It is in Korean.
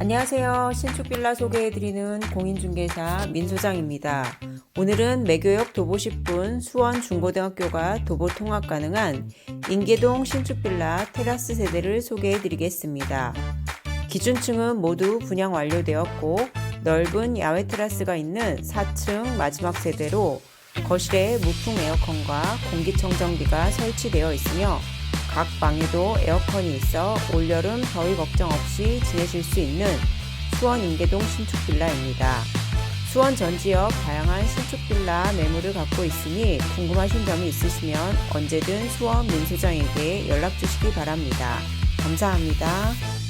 안녕하세요. 신축빌라 소개해드리는 공인중개사 민소장입니다. 오늘은 매교역 도보 10분 수원 중고등학교가 도보 통학 가능한 인계동 신축빌라 테라스 세대를 소개해드리겠습니다. 기준층은 모두 분양 완료되었고 넓은 야외 테라스가 있는 4층 마지막 세대로 거실에 무풍 에어컨과 공기청정기가 설치되어 있으며 각 방에도 에어컨이 있어 올여름 더위 걱정 없이 지내실 수 있는 수원 인계동 신축 빌라입니다. 수원 전 지역 다양한 신축 빌라 매물을 갖고 있으니 궁금하신 점이 있으시면 언제든 수원 민소장에게 연락 주시기 바랍니다. 감사합니다.